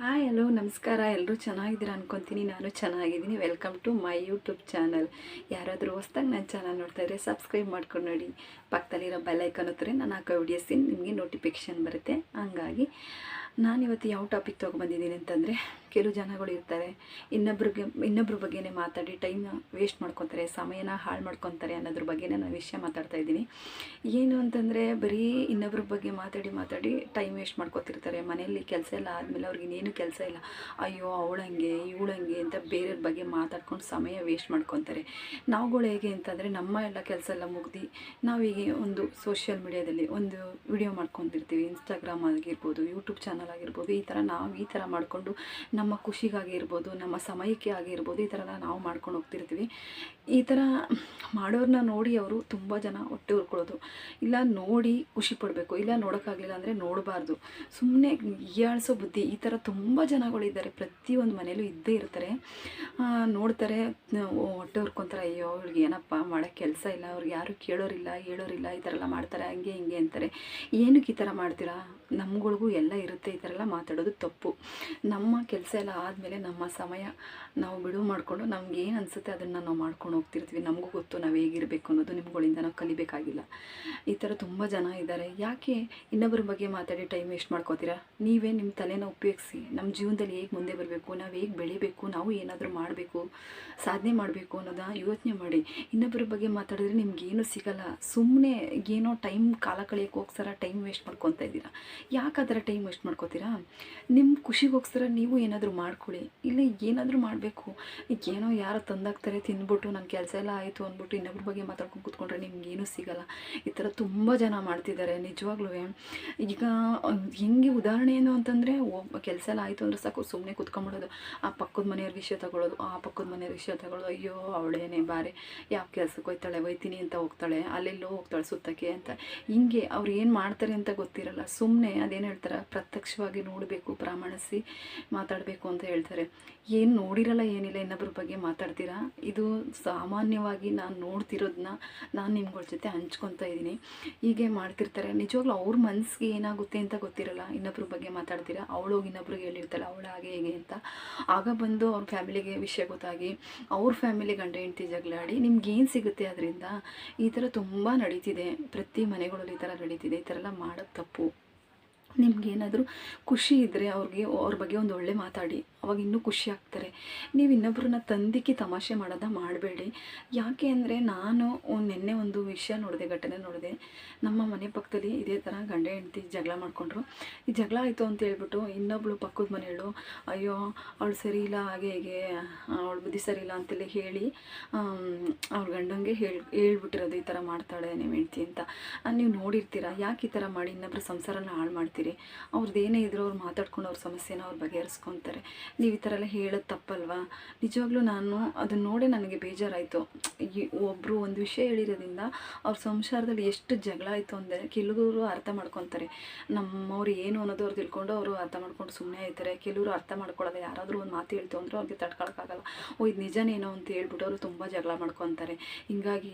Hi, hello, ನಮಸ್ಕಾರ. ಎಲ್ಲರೂ ಚೆನ್ನಾಗಿದ್ದೀರಾ ಅನ್ಕೊತೀನಿ. ನಾನು ಚೆನ್ನಾಗಿದ್ದೀನಿ. Welcome to my YouTube channel. ಯಾರಾದರೂ ಹೊಸ್ದಾಗಿ ನನ್ನ ಚಾನಲ್ ನೋಡ್ತಾ ಇದ್ರೆ ಸಬ್ಸ್ಕ್ರೈಬ್ ಮಾಡ್ಕೊಂಡು ನೋಡಿ. ಪಕ್ಕದಲ್ಲಿರೋ ಬೆಲ್ಲೈಕನ್ ಹತ್ರ ನಾನು ಹಾಕೋ ವಿಡಿಯೋಸ್ ನಿಮಗೆ ನೋಟಿಫಿಕೇಷನ್ ಬರುತ್ತೆ. ಹಂಗಾಗಿ ನಾನಿವತ್ತು ಯಾವ ಟಾಪಿಕ್ ತೊಗೊಬಂದಿದ್ದೀನಿ ಅಂತಂದರೆ ಕೆಲವು ಜನಗಳು ಇರ್ತಾರೆ. ಇನ್ನೊಬ್ರಿಗೆ, ಇನ್ನೊಬ್ರ ಬಗ್ಗೆನೇ ಮಾತಾಡಿ ಟೈಮ್ ವೇಸ್ಟ್ ಮಾಡ್ಕೊತಾರೆ, ಸಮಯನ ಹಾಳು ಮಾಡ್ಕೊತಾರೆ ಅನ್ನೋದ್ರ ಬಗ್ಗೆ ನಾನು ವಿಷಯ ಮಾತಾಡ್ತಾ ಇದ್ದೀನಿ. ಏನು ಅಂತಂದರೆ, ಬರೀ ಇನ್ನೊಬ್ರ ಬಗ್ಗೆ ಮಾತಾಡಿ ಮಾತಾಡಿ ಟೈಮ್ ವೇಸ್ಟ್ ಮಾಡ್ಕೊತಿರ್ತಾರೆ. ಮನೆಯಲ್ಲಿ ಕೆಲಸ ಎಲ್ಲ ಆದಮೇಲೆ ಅವ್ರಿಗೆ ಇನ್ನೇನು ಕೆಲಸ ಇಲ್ಲ. ಅಯ್ಯೋ ಅವಳಂಗೆ ಇವಳಂಗೆ ಅಂತ ಬೇರೆಯವ್ರ ಬಗ್ಗೆ ಮಾತಾಡ್ಕೊಂಡು ಸಮಯ ವೇಸ್ಟ್ ಮಾಡ್ಕೊತಾರೆ. ನಾವುಗಳು ಹೇಗೆ ಅಂತಂದರೆ, ನಮ್ಮ ಎಲ್ಲ ಕೆಲಸ ಎಲ್ಲ ಮುಗ್ದು ನಾವೀಗ ಒಂದು ಸೋಷಿಯಲ್ ಮೀಡಿಯಾದಲ್ಲಿ ಒಂದು ವಿಡಿಯೋ ಮಾಡ್ಕೊತಿರ್ತೀವಿ. ಇನ್ಸ್ಟಾಗ್ರಾಮ್ ಆಗಿರ್ಬೋದು ಯೂಟ್ಯೂಬ್ ಚಾನಲ್ ಆಗಿರ್ಬೋದು, ಈ ಥರ ನಾವು ಈ ಥರ ಮಾಡಿಕೊಂಡು ನಮ್ಮ ಖುಷಿಗಾಗಿ ಇರ್ಬೋದು ನಮ್ಮ ಸಮಯಕ್ಕೆ ಆಗಿರ್ಬೋದು, ಈ ಥರ ನಾವು ಮಾಡ್ಕೊಂಡು ಹೋಗ್ತಿರ್ತೀವಿ. ಈ ಥರ ಮಾಡೋರನ್ನ ನೋಡಿ ಅವರು ತುಂಬ ಜನ ಹೊಟ್ಟೆ ಉರ್ಕೊಳ್ಳೋದು. ಇಲ್ಲ ನೋಡಿ ಖುಷಿ ಪಡಬೇಕು, ಇಲ್ಲ ನೋಡೋಕ್ಕಾಗಲಿಲ್ಲ ಅಂದರೆ ನೋಡಬಾರ್ದು. ಸುಮ್ಮನೆ ಹೀಯಾಳಿಸೋ ಬುದ್ಧಿ, ಈ ಥರ ತುಂಬ ಜನಗಳಿದ್ದಾರೆ. ಪ್ರತಿಯೊಂದು ಮನೇಲೂ ಇದ್ದೇ ಇರ್ತಾರೆ. ನೋಡ್ತಾರೆ ಹೊಟ್ಟೆ ಉರ್ಕೊತಾರೆ, ಅಯ್ಯೋ, ಅವ್ರಿಗೆ ಏನಪ್ಪ ಮಾಡೋಕ್ಕೆ ಕೆಲಸ ಇಲ್ಲ, ಅವ್ರಿಗೆ ಯಾರು ಕೇಳೋರಿಲ್ಲ, ಹೇಳೋರಿಲ್ಲ, ಈ ಥರ ಎಲ್ಲ ಮಾಡ್ತಾರೆ, ಹಂಗೆ, ಹಿಂಗೆ ಅಂತಾರೆ. ಏನಕ್ಕೆ ಈ ಥರ ಮಾಡ್ತೀರಾ? ನಮ್ಗಳಿಗೂ ಎಲ್ಲ ಇರುತ್ತೆ, ಈ ಥರ ಎಲ್ಲ ಮಾತಾಡೋದು ತಪ್ಪು. ನಮ್ಮ ಕೆಲಸ ಎಲ್ಲ ಆದಮೇಲೆ ನಮ್ಮ ಸಮಯ ನಾವು ಬಿಡುವು ಮಾಡಿಕೊಂಡು ನಮ್ಗೆ ಏನು ಅನಿಸುತ್ತೆ ಅದನ್ನು ನಾವು ಮಾಡ್ಕೊಂಡು ಹೋಗ್ತಿರ್ತೀವಿ. ನಮಗೂ ಗೊತ್ತು ನಾವು ಹೇಗಿರಬೇಕು ಅನ್ನೋದು, ನಿಮ್ಗಳಿಂದ ನಾವು ಕಲಿಬೇಕಾಗಿಲ್ಲ. ಈ ಥರ ತುಂಬ ಜನ ಇದ್ದಾರೆ ಯಾಕೆ ಇನ್ನೊಬ್ಬರ ಬಗ್ಗೆ ಮಾತಾಡಿ ಟೈಮ್ ವೇಸ್ಟ್ ಮಾಡ್ಕೋತೀರಾ? ನೀವೇ ನಿಮ್ಮ ತಲೆನ ಉಪಯೋಗಿಸಿ ನಮ್ಮ ಜೀವನದಲ್ಲಿ ಹೇಗೆ ಮುಂದೆ ಬರಬೇಕು, ನಾವು ಹೇಗೆ ಬೆಳಿಬೇಕು, ನಾವು ಏನಾದರೂ ಮಾಡಬೇಕು, ಸಾಧನೆ ಮಾಡಬೇಕು ಅನ್ನೋದನ್ನ ಯೋಚನೆ ಮಾಡಿ. ಇನ್ನೊಬ್ಬರ ಬಗ್ಗೆ ಮಾತಾಡಿದ್ರೆ ನಿಮ್ಗೇನು ಸಿಗಲ್ಲ. ಸುಮ್ಮನೆ ಏನೋ ಟೈಮ್ ಕಾಲ ಕಳೆಯೋಕೆ ಹೋಗ್ಸಾರ ಟೈಮ್ ವೇಸ್ಟ್ ಮಾಡ್ಕೊತಾ ಇದ್ದೀರಾ? ಯಾಕೆ ಥರ ಟೈಮ್ ವೇಸ್ಟ್ ಮಾಡ್ಕೋತೀರಾ? ನಿಮ್ಮ ಖುಷಿಗೋಸ್ಕರ ನೀವು ಏನಾದರೂ ಮಾಡ್ಕೊಳ್ಳಿ. ಇಲ್ಲ ಏನಾದರೂ ಮಾಡಬೇಕು ಈಗ ಏನೋ ಯಾರೋ ತಂದಾಗ್ತಾರೆ ತಿಂದ್ಬಿಟ್ಟು ನನ್ನ ಕೆಲಸ ಎಲ್ಲ ಆಯಿತು ಅಂದ್ಬಿಟ್ಟು ಇನ್ನೊಬ್ರ ಬಗ್ಗೆ ಮಾತಾಡ್ಕೊಂಡು ಕೂತ್ಕೊಂಡ್ರೆ ನಿಮ್ಗೇನು ಸಿಗಲ್ಲ. ಈ ಥರ ತುಂಬ ಜನ ಮಾಡ್ತಿದ್ದಾರೆ, ನಿಜವಾಗ್ಲೂ. ಈಗ, ಹೆಂಗೆ ಉದಾಹರಣೆ ಏನು ಅಂತಂದರೆ ಒಬ್ಬ ಕೆಲಸ ಎಲ್ಲ ಆಯಿತು ಅಂದರೆ ಸಾಕು ಸುಮ್ಮನೆ ಕುತ್ಕೊಂಬಿಡೋದು. ಆ ಪಕ್ಕದ ಮನೆಯವ್ರ ವಿಷಯ ತಗೊಳ್ಳೋದು ಆ ಪಕ್ಕದ ಮನೆಯವ್ರ ವಿಷಯ ತಗೊಳ್ಳೋದು ಅಯ್ಯೋ, ಅವಳೇನೆ ಬಾರೆ. ಯಾವ ಕೆಲ್ಸಕ್ಕೆ ಹೋಯ್ತಾಳೆ ಒಯ್ತೀನಿ ಅಂತ ಹೋಗ್ತಾಳೆ, ಅಲ್ಲೆಲ್ಲೋ ಹೋಗ್ತಾಳೆ ಸುತ್ತಕ್ಕೆ ಅಂತ. ಹಿಂಗೆ ಅವ್ರು ಏನು ಮಾಡ್ತಾರೆ ಅಂತ ಗೊತ್ತಿರಲ್ಲ. ಸುಮ್ಮನೆ ಅದೇನು ಹೇಳ್ತಾರೆ, ಪ್ರತ್ಯಕ್ಷವಾಗಿ ನೋಡಬೇಕು, ಪ್ರಾಮಾಣಿಸಿ ಮಾತಾಡಬೇಕು ಅಂತ ಹೇಳ್ತಾರೆ. ಏನು ನೋಡಿರಲ್ಲ ಏನಿಲ್ಲ ಇನ್ನೊಬ್ಬರ ಬಗ್ಗೆ ಮಾತಾಡ್ತೀರಾ? ಇದು ಸಾಮಾನ್ಯವಾಗಿ ನಾನು ನೋಡ್ತಿರೋದನ್ನ ನಾನು ನಿಮ್ಗಳ ಜೊತೆ ಹಂಚ್ಕೊತಾ ಇದ್ದೀನಿ. ಹೀಗೆ ಮಾಡ್ತಿರ್ತಾರೆ. ನಿಜವಾಗ್ಲೂ ಅವ್ರ ಮನಸ್ಸಿಗೆ ಏನಾಗುತ್ತೆ ಅಂತ ಗೊತ್ತಿರಲ್ಲ ಇನ್ನೊಬ್ಬರ ಬಗ್ಗೆ ಮಾತಾಡ್ತೀರಾ? ಅವಳೋಗಿ ಇನ್ನೊಬ್ರಿಗೆ ಹೇಳಿರ್ತಾಳೆ, ಅವಳು ಹಾಗೆ ಹೇಗೆ ಅಂತ. ಆಗ ಬಂದು ಅವ್ರ ಫ್ಯಾಮಿಲಿಗೆ ವಿಷಯ ಗೊತ್ತಾಗಿ, ಅವ್ರ ಫ್ಯಾಮಿಲಿ ಗಂಡ ಹೆಂಡತಿ ಜಗಳಾಡಿ ನಿಮ್ಗೆ ಏನು ಸಿಗುತ್ತೆ ಅದರಿಂದ? ಈ ಥರ ತುಂಬ ನಡೀತಿದೆ. ಪ್ರತಿ ಮನೆಗಳಲ್ಲಿ ಈ ಥರ ನಡೀತಿದೆ. ಈ ಥರ ಎಲ್ಲ ಮಾಡೋದು ತಪ್ಪು. ನಿಮ್ಗೇನಾದರೂ ಖುಷಿ ಇದ್ದರೆ ಅವ್ರಿಗೆ, ಅವ್ರ ಬಗ್ಗೆ ಒಂದು ಒಳ್ಳೆ ಮಾತಾಡಿ. ಅವಾಗ ಇನ್ನೂ ಖುಷಿ ಆಗ್ತಾರೆ. ನೀವು ಇನ್ನೊಬ್ಬರನ್ನ ತಂದಿಕ್ಕಿ ತಮಾಷೆ ಮಾಡೋದ ಮಾಡಬೇಡಿ. ಯಾಕೆ ಅಂದರೆ ನಾನು ನಿನ್ನೆ ಒಂದು ವಿಷಯ ನೋಡಿದೆ, ಘಟನೆ ನೋಡಿದೆ. ನಮ್ಮ ಮನೆ ಪಕ್ಕದಲ್ಲಿ ಇದೇ ಥರ ಗಂಡ ಹೆಂಡತಿ ಜಗಳ ಮಾಡಿಕೊಂಡ್ರು. ಈ ಜಗಳ ಆಯಿತು ಅಂತ ಹೇಳ್ಬಿಟ್ಟು ಇನ್ನೊಬ್ಳು ಪಕ್ಕದ ಮನೆಯಳು ಅಯ್ಯೋ, ಅವಳು ಸರಿ ಇಲ್ಲ, ಹಾಗೆ ಹೇಗೆ, ಅವಳು ಬುದ್ಧಿ ಸರಿ ಇಲ್ಲ ಅಂತೆಲ್ಲ ಹೇಳಿ ಅವ್ರ ಗಂಡಂಗೆ ಹೇಳಿ, ಹೇಳ್ಬಿಟ್ಟಿರೋದು ಈ ಥರ ಮಾಡ್ತಾಳೆ ನಿಮ್ಮ ಹೆಂಡ್ತಿ ಅಂತ. ನೀವು ನೋಡಿರ್ತೀರ? ಯಾಕೆ ಈ ಥರ ಮಾಡಿ ಇನ್ನೊಬ್ಬರು ಸಂಸಾರನ ಹಾಳು ಮಾಡ್ತೀರಿ? ಅವ್ರದ್ದು ಏನೇ ಇದ್ರೂ ಅವ್ರು ಮಾತಾಡ್ಕೊಂಡು ಅವ್ರ ಸಮಸ್ಯೆನ ಅವ್ರು ಬಗೆಹರಿಸ್ಕೊತಾರೆ. ನೀವು ಈ ಥರ ಎಲ್ಲ ಹೇಳೋದು ತಪ್ಪಲ್ವಾ? ನಿಜವಾಗ್ಲೂ ನಾನು ಅದನ್ನ ನೋಡಿ ನನಗೆ ಬೇಜಾರಾಯಿತು. ಒಬ್ಬರು ಒಂದು ವಿಷಯ ಹೇಳಿರೋದ್ರಿಂದ ಅವ್ರ ಸಂಸಾರದಲ್ಲಿ ಎಷ್ಟು ಜಗಳ ಆಯಿತು ಅಂದರೆ ಕೆಲವರು ಅರ್ಥ ಮಾಡ್ಕೊತಾರೆ. ನಮ್ಮವ್ರು ಏನು ಅನ್ನೋದು ಅವ್ರು ತಿಳ್ಕೊಂಡು ಅವರು ಅರ್ಥ ಮಾಡ್ಕೊಂಡು ಸುಮ್ಮನೆ ಆಯ್ತಾರೆ ಕೆಲವರು ಅರ್ಥ ಮಾಡ್ಕೊಳ್ಳೋದು ಯಾರಾದರೂ ಒಂದು ಮಾತು ಹೇಳ್ತು ಅಂದರೆ ಅವ್ರಿಗೆ ತಡ್ಕೊಳಕ್ಕಾಗಲ್ಲ. ಓ, ಇದು ನಿಜನೇನೋ ಅಂತ ಹೇಳ್ಬಿಟ್ಟು ಅವರು ತುಂಬ ಜಗಳ ಮಾಡ್ಕೊತಾರೆ. ಹಿಂಗಾಗಿ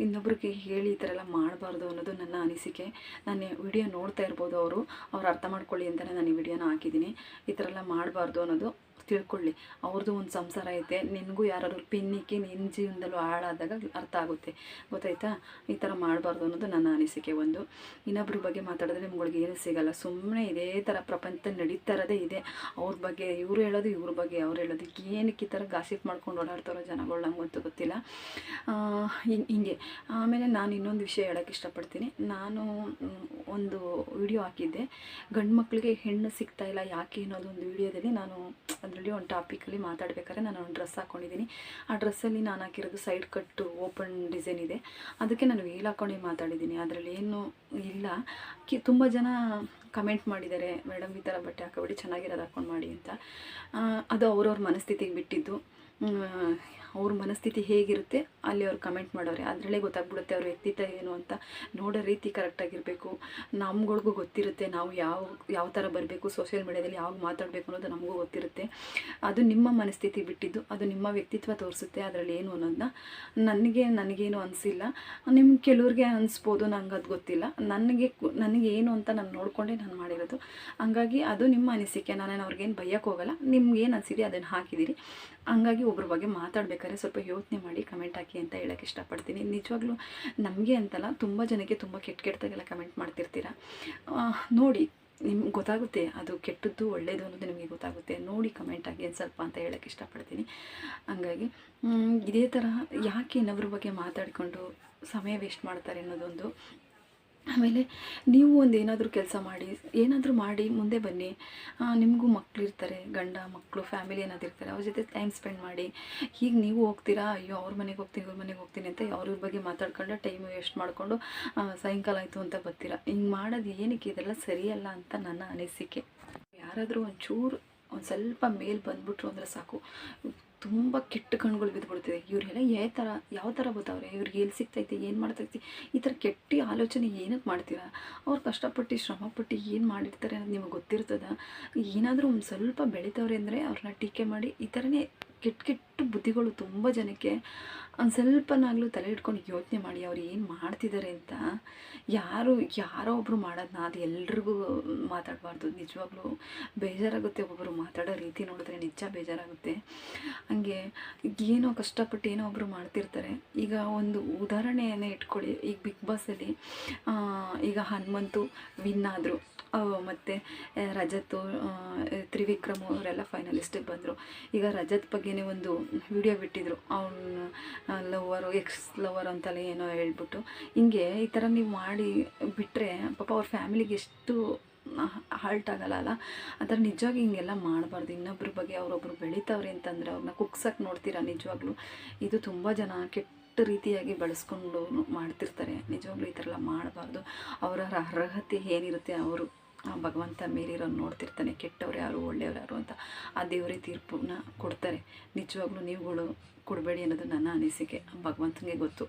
ಇನ್ನೊಬ್ರಿಗೆ ಹೇಳಿ ಈ ಥರ ಎಲ್ಲ ಮಾಡಬಾರ್ದು ಅನ್ನೋದು ನನ್ನ ಅನಿಸಿಕೆ. ನಾನು ವಿಡಿಯೋ ನೋಡ್ತಾ ಇರ್ಬೋದು ಅವರು. ಅವ್ರು ಅರ್ಥ ಮಾಡ್ಕೊಳ್ಳಿ ಅಂತಲೇ ನಾನು ಈ ವಿಡಿಯೋನ ಹಾಕಿದ್ದೀನಿ. ಈ ಥರ ಎಲ್ಲ ಮಾಡಬಾರ್ದು ಅನ್ನೋದು ತಿಳ್ಕೊಳ್ಳಿ. ಅವ್ರದ್ದು ಒಂದು ಸಂಸಾರ ಐತೆ, ನಿನಗೂ ಯಾರಾದ್ರು ಪಿನ್ನಿಕ್ಕಿ ನಿನ್ನ ಜೀವನದಲ್ಲೂ ಹಾಳಾದಾಗ ಅರ್ಥ ಆಗುತ್ತೆ. ಗೊತ್ತಾಯ್ತಾ? ಈ ಥರ ಮಾಡಬಾರ್ದು ಅನ್ನೋದು ನನ್ನ ಅನಿಸಿಕೆ ಒಂದು. ಇನ್ನೊಬ್ರ ಬಗ್ಗೆ ಮಾತಾಡಿದ್ರೆ ನಿಮ್ಗಳಿಗೆ ಏನು ಸಿಗಲ್ಲ. ಸುಮ್ಮನೆ ಇದೇ ಥರ ಪ್ರಪಂಚ ನಡೀತಾ ಇರೋದೇ ಇದೆ. ಅವ್ರ ಬಗ್ಗೆ, ಇವರು ಹೇಳೋದು ಇವ್ರ ಬಗ್ಗೆ, ಅವ್ರು ಹೇಳೋದು ಏನಕ್ಕೆ ಈ ಥರ ಗಾಸಿಪ್ ಮಾಡ್ಕೊಂಡು ಓಡಾಡ್ತಾರೋ ಜನಗಳು ನಂಗಂತೂ ಗೊತ್ತಿಲ್ಲ. ಹಿಂಗ್- ಆಮೇಲೆ ನಾನು ಇನ್ನೊಂದು ವಿಷಯ ಹೇಳೋಕ್ಕೆ ಇಷ್ಟಪಡ್ತೀನಿ. ನಾನು ಒಂದು ವಿಡಿಯೋ ಹಾಕಿದ್ದೆ. ಗಂಡು ಮಕ್ಕಳಿಗೆ ಹೆಣ್ಣು ಸಿಗ್ತಾ ಇಲ್ಲ ಯಾಕೆ ಅನ್ನೋದು ಒಂದು ವಿಡಿಯೋದಲ್ಲಿ ನಾನು ಅದರಲ್ಲಿ ಒಂದು ಟಾಪಿಕಲ್ಲಿ ಮಾತಾಡಬೇಕಾದ್ರೆ ನಾನು ಒಂದು ಡ್ರೆಸ್ ಹಾಕ್ಕೊಂಡಿದ್ದೀನಿ ಆ ಡ್ರೆಸ್ಸಲ್ಲಿ ನಾನು ಹಾಕಿರೋದು ಸೈಡ್ ಕಟ್ಟು ಓಪನ್ ಡಿಸೈನ್ ಇದೆ. ಅದಕ್ಕೆ ನಾನು ವೇಲ್ ಹಾಕ್ಕೊಂಡು ಮಾತಾಡಿದ್ದೀನಿ. ಅದರಲ್ಲಿ ಏನು ಇಲ್ಲ. ಕಿ, ತುಂಬ ಜನ ಕಮೆಂಟ್ ಮಾಡಿದ್ದಾರೆ, ಮೇಡಮ್, ಈ ಥರ ಬಟ್ಟೆ ಹಾಕೋಬಿಡಿ, ಚೆನ್ನಾಗಿರೋದು ಹಾಕ್ಕೊಂಡು ಮಾಡಿ ಅಂತ. ಅದು ಅವ್ರವ್ರ ಮನಸ್ಥಿತಿಗೆ ಬಿಟ್ಟಿದ್ದು. ಅವ್ರ ಮನಸ್ಥಿತಿ ಹೇಗಿರುತ್ತೆ, ಅಲ್ಲಿ ಅವ್ರು ಕಮೆಂಟ್ ಮಾಡೋರೆ ಅದರಲ್ಲೇ ಗೊತ್ತಾಗ್ಬಿಡುತ್ತೆ ಅವ್ರ ವ್ಯಕ್ತಿತ್ವ ಏನು ಅಂತ. ನೋಡೋ ರೀತಿ ಕರೆಕ್ಟಾಗಿರಬೇಕು ನಮ್ಗಳಿಗೂ ಗೊತ್ತಿರುತ್ತೆ ನಾವು ಯಾವ ಯಾವ ಥರ ಬರಬೇಕು ಸೋಷಿಯಲ್ ಮೀಡ್ಯಾದಲ್ಲಿ ಯಾವಾಗ ಮಾತಾಡಬೇಕು ಅನ್ನೋದು ನಮಗೂ ಗೊತ್ತಿರುತ್ತೆ. ಅದು ನಿಮ್ಮ ಮನಸ್ಥಿತಿ ಬಿಟ್ಟಿದ್ದು, ಅದು ನಿಮ್ಮ ವ್ಯಕ್ತಿತ್ವ ತೋರಿಸುತ್ತೆ ಅದರಲ್ಲಿ ಏನು ಅನ್ನೋದನ್ನ. ನನಗೆ ನನಗೇನು ಅನಿಸಿಲ್ಲ. ನಿಮ್ಮ ಕೆಲವ್ರಿಗೆ ಅನಿಸ್ಬೋದು, ನಂಗೆ ಅದು ಗೊತ್ತಿಲ್ಲ. ನನಗೆ ನನಗೆ ಏನು ಅಂತ ನಾನು ನೋಡಿಕೊಂಡೆ ನಾನು ಮಾಡಿರೋದು. ಹಂಗಾಗಿ ಅದು ನಿಮ್ಮ ಅನಿಸಿಕೆ. ನಾನೇನು ಅವ್ರಿಗೇನು ನಿಮ್ಗೆ ಏನು ಅನಿಸಿದೆ ಅದನ್ನು ಹಾಕಿದ್ದೀರಿ. ಹಂಗಾಗಿ ಒಬ್ಬರ ಬಗ್ಗೆ ಮಾತಾಡ್ಬೇಕಾದ್ರೆ ಸ್ವಲ್ಪ ಯೋಚನೆ ಮಾಡಿ ಕಮೆಂಟ್ ಹಾಕಿ ಅಂತ ಹೇಳೋಕ್ಕೆ ಇಷ್ಟಪಡ್ತೀನಿ. ನಿಜವಾಗ್ಲೂ ನಮಗೆ ಅಂತಲ್ಲ ತುಂಬ ಜನಕ್ಕೆ ತುಂಬ ಕೆಟ್ಟ ಕೆಟ್ಟದಾಗೆಲ್ಲ ಕಮೆಂಟ್ ಮಾಡ್ತಿರ್ತೀರ? ನೋಡಿ ನಿಮ್ಗೆ ಗೊತ್ತಾಗುತ್ತೆ ಅದು ಕೆಟ್ಟದ್ದು ಒಳ್ಳೆಯದು ಅನ್ನೋದು ನಿಮಗೆ ಗೊತ್ತಾಗುತ್ತೆ. ನೋಡಿ ಕಮೆಂಟ್ ಆಗಿ ಒಂದು ಸ್ವಲ್ಪ ಅಂತ ಹೇಳೋಕ್ಕೆ ಇಷ್ಟಪಡ್ತೀನಿ. ಹಂಗಾಗಿ ಇದೇ ಥರ ಯಾಕೆ ಇನ್ನೊಬ್ರ ಬಗ್ಗೆ ಮಾತಾಡಿಕೊಂಡು ಸಮಯ ವೇಸ್ಟ್ ಮಾಡ್ತಾರೆ ಅನ್ನೋದೊಂದು ಆಮೇಲೆ ನೀವು ಒಂದು ಏನಾದರೂ ಕೆಲಸ ಮಾಡಿ, ಏನಾದರೂ ಮಾಡಿ ಮುಂದೆ ಬನ್ನಿ. ನಿಮಗೂ ಮಕ್ಕಳಿರ್ತಾರೆ ಗಂಡ ಮಕ್ಕಳು ಫ್ಯಾಮಿಲಿ ಏನಾದ್ರು ಇರ್ತಾರೆ, ಅವ್ರ ಜೊತೆ ಟೈಮ್ ಸ್ಪೆಂಡ್ ಮಾಡಿ. ಹೀಗೆ ನೀವು ಹೋಗ್ತೀರಾ? ಅಯ್ಯೋ, ಅವ್ರ ಮನೆಗೆ ಹೋಗ್ತೀನಿ, ಇವ್ರ ಮನೆಗೆ ಹೋಗ್ತೀನಿ ಅಂತ ಅವ್ರ ಬಗ್ಗೆ ಮಾತಾಡ್ಕೊಂಡು ಟೈಮ್ ವೇಸ್ಟ್ ಮಾಡಿಕೊಂಡು ಸಾಯಂಕಾಲ ಆಯಿತು ಅಂತ ಬರ್ತೀರಾ? ಹಿಂಗೆ ಮಾಡೋದು ಏನಕ್ಕೆ? ಇದೆಲ್ಲ ಸರಿಯಲ್ಲ ಅಂತ ನನ್ನ ಅನಿಸಿಕೆ. ಯಾರಾದರೂ ಒಂಚೂರು, ಒಂದು ಸ್ವಲ್ಪ ಮೇಲೆ ಬಂದ್ಬಿಟ್ರು ಅಂದರೆ ಸಾಕು. ತುಂಬ ಕೆಟ್ಟ ಕಣ್ಗಳು ಬಿದ್ದುಬಿಡ್ತಿದೆ ಇವರೆಲ್ಲ ಯಾವ ಥರ ಯಾವ ಥರ ಬರ್ತಾವ್ರೆ ಇವ್ರಿಗೆ ಎಲ್ಲಿ ಸಿಗ್ತೈತೆ, ಏನು ಮಾಡ್ತೈತಿ? ಈ ಥರ ಕೆಟ್ಟ ಆಲೋಚನೆ ಏನಕ್ಕೆ ಮಾಡ್ತೀರಾ? ಅವ್ರು ಕಷ್ಟಪಟ್ಟು, ಶ್ರಮಪಟ್ಟು ಏನು ಮಾಡಿರ್ತಾರೆ ಅನ್ನೋದು ನಿಮಗೆ ಗೊತ್ತಿರ್ತದೆ? ಏನಾದರೂ ಒಂದು ಸ್ವಲ್ಪ ಬೆಳಿತವ್ರೆ ಅಂದರೆ ಅವ್ರನ್ನ ಟೀಕೆ ಮಾಡಿ ಈ ಥರನೇ ಕೆಟ್ಟ ಕೆಟ್ಟ ಬುದ್ಧಿಗಳು ತುಂಬ ಜನಕ್ಕೆ ಒಂದು ಸ್ವಲ್ಪನಾಗಲೂ ತಲೆ ಇಟ್ಕೊಂಡು ಯೋಚನೆ ಮಾಡಿ ಅವ್ರು ಏನು ಮಾಡ್ತಿದ್ದಾರೆ ಅಂತ ಯಾರು, ಯಾರೋ ಒಬ್ಬರು ಮಾಡೋದನ್ನ ಅದು ಎಲ್ರಿಗೂ ಮಾತಾಡಬಾರ್ದು. ನಿಜವಾಗ್ಲೂ ಬೇಜಾರಾಗುತ್ತೆ ಒಬ್ಬೊಬ್ಬರು ಮಾತಾಡೋ ರೀತಿ ನೋಡಿದ್ರೆ ನಿಜ ಬೇಜಾರಾಗುತ್ತೆ. ಹಂಗೆ ಏನೋ ಕಷ್ಟಪಟ್ಟು ಏನೋ ಒಬ್ಬರು ಮಾಡ್ತಿರ್ತಾರೆ. ಈಗ ಒಂದು ಉದಾಹರಣೆಯನ್ನೇ ಇಟ್ಕೊಳ್ಳಿ. ಈಗ ಬಿಗ್ ಬಾಸಲ್ಲಿ ಈಗ ಹನುಮಂತು ವಿನ್ ಆದರು. ಮತ್ತು ರಜತ್ ಆ, ತ್ರಿವಿಕ್ರಮ್ ಅವರೆಲ್ಲ ಫೈನಲಿಸ್ಟಿಗೆ ಬಂದರು. ಈಗ ರಜತ್ ಬಗ್ಗೆನೇ ಒಂದು ವಿಡಿಯೋ ಬಿಟ್ಟಿದ್ರು. ಅವನ ಲವರು ಎಕ್ಸ್ ಲವರ್ ಅಂತಲೇ ಏನೋ ಹೇಳ್ಬಿಟ್ಟು. ಹಿಂಗೆ ಈ ಥರ ನೀವು ಮಾಡಿ ಬಿಟ್ಟರೆ ಪಾಪ ಅವ್ರ ಫ್ಯಾಮಿಲಿಗೆ ಎಷ್ಟು ಹಾಲ್ಟ್ ಆಗಲ್ಲ ಅಲ್ಲ? ಆ ಥರ ನಿಜವಾಗಿ ಹಿಂಗೆಲ್ಲ ಮಾಡಬಾರ್ದು. ಇನ್ನೊಬ್ಬರ ಬಗ್ಗೆ ಅವರೊಬ್ಬರು ಬೆಳೀತಾವ್ರಿ ಅಂತಂದರೆ ಅವ್ರನ್ನ ಕುಗ್ಸಕ್ಕೆ ನೋಡ್ತೀರಾ ನಿಜವಾಗ್ಲೂ? ಇದು ತುಂಬ ಜನ ಕೆಟ್ಟ ರೀತಿಯಾಗಿ ಬಳಸ್ಕೊಂಡು ಮಾಡ್ತಿರ್ತಾರೆ. ನಿಜವಾಗ್ಲೂ ಈ ಥರ ಎಲ್ಲ ಮಾಡಬಾರ್ದು. ಅವರ ಅರ್ಹತೆ ಏನಿರುತ್ತೆ ಅವರು ಭಗವಂತ ಮೇಲಿರೋ ನೋಡ್ತಿರ್ತಾನೆ, ಕೆಟ್ಟವ್ರು ಯಾರು, ಒಳ್ಳೆಯವ್ರು ಯಾರು ಅಂತ ಆ ದೇವರೇ ತೀರ್ಪನ್ನ ಕೊಡ್ತಾರೆ. ನಿಜವಾಗ್ಲೂ ನೀವುಗಳು ಕೊಡಬೇಡಿ ಅನ್ನೋದು ನನ್ನ ಅನಿಸಿಕೆ. ಭಗವಂತನಿಗೆ ಗೊತ್ತು.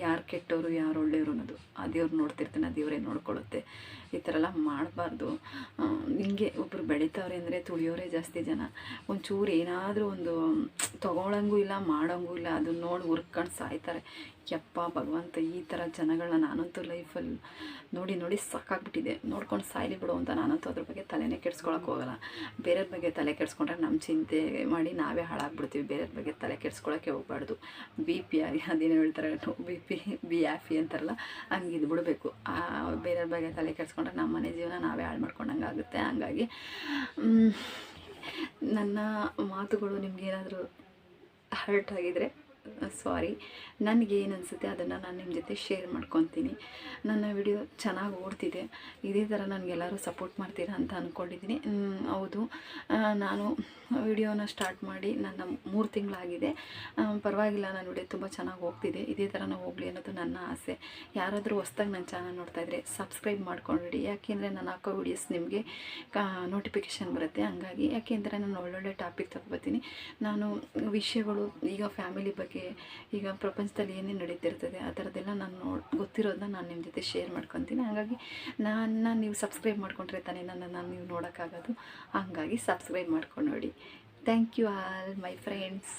ಯಾರು ಕೆಟ್ಟವರು, ಯಾರು ಒಳ್ಳೆಯವರು ಅನ್ನೋದು. ಆ ದೇವ್ರು ನೋಡ್ತಿರ್ತಾನೆ, ಆ ದೇವರೇ ನೋಡ್ಕೊಳ್ಳುತ್ತೆ ಈ ಥರ ಎಲ್ಲ ಮಾಡಬಾರ್ದು. ಹಿಂಗೆ ಒಬ್ಬರು ಬೆಳೀತಾವ್ರೆ ಅಂದರೆ ತುಳಿಯೋರೇ ಜಾಸ್ತಿ ಜನ. ಒಂಚೂರು ಏನಾದರೂ ಒಂದು, ತೊಗೊಳಂಗೂ ಇಲ್ಲ, ಮಾಡೋಂಗೂ ಇಲ್ಲ ಅದನ್ನ ನೋಡಿ ಹುರ್ಕೊಂಡು ಸಾಯ್ತಾರೆ. ಯಪ್ಪ ಭಗವಂತ, ಈ ಥರ ಜನಗಳನ್ನ ನಾನಂತೂ ಲೈಫಲ್ಲಿ ನೋಡಿ ನೋಡಿ ಸಾಕಾಗ್ಬಿಟ್ಟಿದೆ. ನೋಡ್ಕೊಂಡು ಸಾಯ್ಲಿ ಬಿಡು ಅಂತ ನಾನಂತೂ ಅದ್ರ ಬಗ್ಗೆ ತಲೆನೇ ಕೆಡ್ಸ್ಕೊಳಕ್ಕೆ ಹೋಗಲ್ಲ. ಬೇರೆಯವ್ರ ಬಗ್ಗೆ ತಲೆ ಕೆಡ್ಸ್ಕೊಂಡ್ರೆ ನಮ್ಮ ಚಿಂತೆ ಮಾಡಿ ನಾವೇ ಹಾಳಾಗ್ಬಿಡ್ತೀವಿ. ಬೇರೆಯವ್ರ ಬಗ್ಗೆ ತಲೆ ಕೆಡ್ಸ್ಕೊಳಕ್ಕೆ ಹೋಗ್ಬಾರ್ದು. ಬಿ ಪಿ ಅದೇನು ಹೇಳ್ತಾರೆ ಬಿ ಪಿ ಬಿ ಆಫಿ ಅಂತಾರಲ್ಲ, ಹಂಗೆ ಇದು ಬಿಡಬೇಕು. ಬೇರೆಯವ್ರ ಬಗ್ಗೆ ತಲೆ ಕೆಡ್ಸ್ಕೊಂಡ್ರೆ ನಮ್ಮ ಮನೆ ಜೀವನ ನಾವೇ ಹಾಳು ಮಾಡ್ಕೊಂಡಂಗೆ ಆಗುತ್ತೆ ಹಂಗಾಗಿ ನನ್ನ ಮಾತುಗಳು ನಿಮಗೇನಾದರೂ ಹರ್ಟ್ ಆಗಿದರೆ ಸಾರಿ ನನಗೆ ಏನು ಅನಿಸುತ್ತೆ ಅದನ್ನು ನಾನು ನಿಮ್ಮ ಜೊತೆ ಶೇರ್ ಮಾಡ್ಕೊತೀನಿ. ನನ್ನ ವಿಡಿಯೋ ಚೆನ್ನಾಗಿ ಓಡ್ತಿದೆ. ಇದೇ ಥರ ನನಗೆಲ್ಲರೂ ಸಪೋರ್ಟ್ ಮಾಡ್ತೀರಾ ಅಂತ ಅಂದ್ಕೊಂಡಿದ್ದೀನಿ ಹೌದು. ನಾನು ವಿಡಿಯೋನ ಸ್ಟಾರ್ಟ್ ಮಾಡಿ ನನ್ನ ಮೂರು ತಿಂಗಳಾಗಿದೆ. ಪರವಾಗಿಲ್ಲ, ನನ್ನ ವಿಡಿಯೋ ತುಂಬ ಚೆನ್ನಾಗಿ ಹೋಗ್ತಿದೆ. ಇದೇ ಥರನೇ ಹೋಗಲಿ ಅನ್ನೋದು ನನ್ನ ಆಸೆ. ಯಾರಾದರೂ ಹೊಸ್ದಾಗಿ ನನ್ನ ಚಾನಲ್ ನೋಡ್ತಾ ಇದ್ದರೆ ಸಬ್ಸ್ಕ್ರೈಬ್ ಮಾಡ್ಕೊಂಡ್ಬಿಡಿ. ಯಾಕೆಂದರೆ ನಾನು ಹಾಕೋ ವಿಡಿಯೋಸ್ ನಿಮಗೆ ಕಾ ನೋಟಿಫಿಕೇಷನ್ ಬರುತ್ತೆ. ಹಂಗಾಗಿ ಯಾಕೆಂದರೆ ನಾನು ಒಳ್ಳೊಳ್ಳೆ ಟಾಪಿಕ್ ತಗೊಬರ್ತೀನಿ ನಾನು ವಿಷಯಗಳು ಈಗ ಫ್ಯಾಮಿಲಿ ಬಗ್ಗೆ ಈಗ ಪ್ರಪಂಚದಲ್ಲಿ ಏನೇ ನಡೀತಿರ್ತದೆ, ಆ ಥರದ್ದೆಲ್ಲ ನಾನು ನೋಡಿ ಗೊತ್ತಿರೋದನ್ನ ನಾನು ನಿಮ್ಮ ಜೊತೆ ಶೇರ್ ಮಾಡ್ಕೊತೀನಿ. ಹಾಗಾಗಿ ನನ್ನ ನೀವು ಸಬ್ಸ್ಕ್ರೈಬ್ ಮಾಡ್ಕೊಂಡ್ರೆ ತಾನೇ ನನ್ನನ್ನು ನೀವು ನೋಡೋಕ್ಕಾಗೋದು. ಹಾಗಾಗಿ ಸಬ್ಸ್ಕ್ರೈಬ್ ಮಾಡ್ಕೊಂಡು ನೋಡಿ. Thank you all my friends